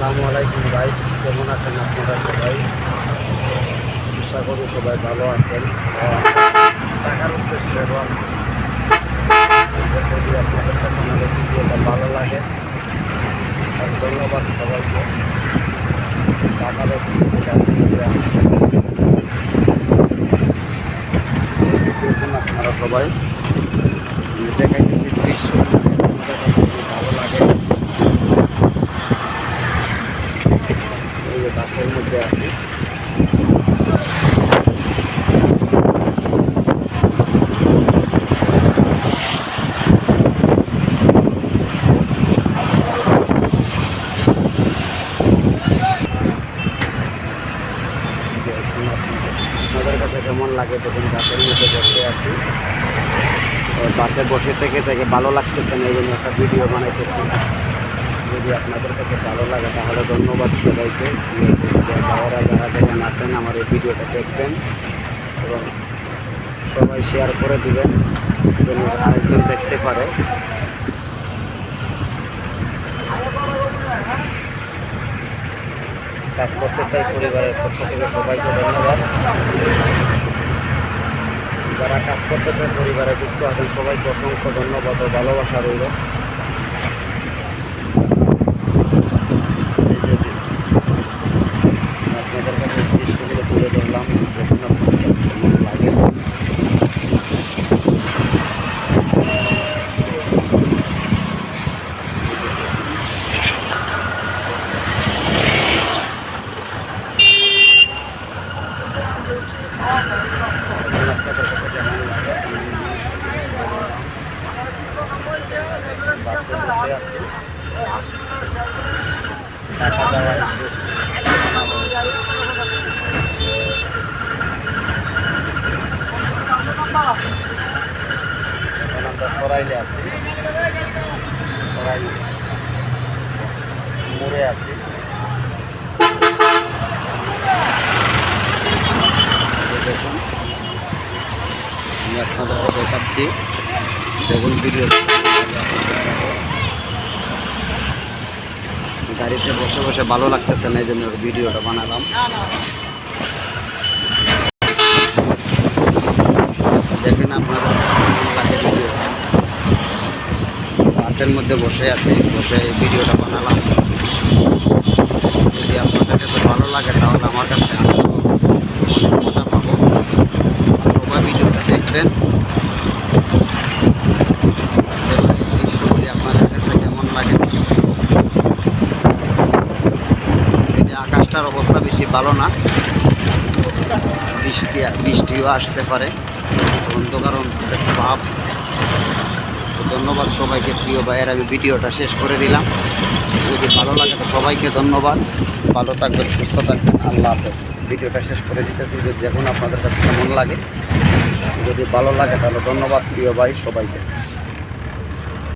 আসসালামু আলাইকুম ভাই কেমন আছেন আপনারা সবাই? আশা করি সবাই ভালো আছেন। টাকার উদ্দেশ্যে এবং যদি আপনাদের কাছে আমাদের ভিডিওটা ভালো লাগে আর ধন্যবাদ সবাইকে। টাকার আপনারা সবাই। দেখাইতেছি দৃশ্য আপনাদের কাছে যদি ভালো লাগে যে বাসের মধ্যে দেখুন আপনাদের- কাছে লাগে? বাসের মধ্যে বসে বাসে বসে থেকে থেকে ভালো লাগতেছে না, এই জন্য একটা ভিডিও বানাইতেছি। যদি আপনাদের কাছে ভালো লাগে, তাহলে ধন্যবাদ সবাইকে। ভাইয়েরা যারা যেখানে আছেন, আমার এই ভিডিওটা দেখবেন এবং সবাই শেয়ার করে দিবেন আরেকজন দেখতে পারে। কাজ করতে চাই পরিবারের পক্ষ থেকে সবাইকে ধন্যবাদ। যারা কাজ করতে চায় পরিবারে যুক্ত আছেন সবাইকে অসংখ্য ধন্যবাদ ও ভালোবাসা রইল এই যে আপনাদের কাছে দৃশ্যগুলো তুলে ধরলাম দেখুন আপনাদের কাছে কেমন লাগে দেখুন আপনাদের কাছে কেমন লাগে বাসে বসে আছি ঢাকা যাওয়ার দেখুন আমি আপনাদেরকে দেখাচ্ছি। দেখুন ভিডিও গাড়িতে বসে বসে ভালো লাগতেছে না এই জন্য ভিডিওটা বানালাম। দেখেন আপনাদের বাসের মধ্যে বসে আছি, বসে ভিডিওটা বানালাম। যদি আপনাদের কাছে ভালো লাগে, তাহলে আমার কাছে ভিডিওটা দেখবেন এবং এই দৃশ্যগুলি আপনাদের কাছে কেমন লাগে এই যে অবস্থা বেশি ভালো না। বৃষ্টি, বৃষ্টিও আসতে পারে। অন্ধকার ভাব। ধন্যবাদ সবাইকে, প্রিয় ভাইয়ের। আমি ভিডিওটা শেষ করে দিলাম। যদি ভালো লাগে তো সবাইকে ধন্যবাদ। ভালো থাকবেন, সুস্থ থাকবেন। আল্লাহ হাফেজ। ভিডিওটা শেষ করে দিতেছি। যদি দেখুন আপনাদের কাছে কেমন লাগে, যদি ভালো লাগে তাহলে ধন্যবাদ, প্রিয় ভাই, সবাইকে।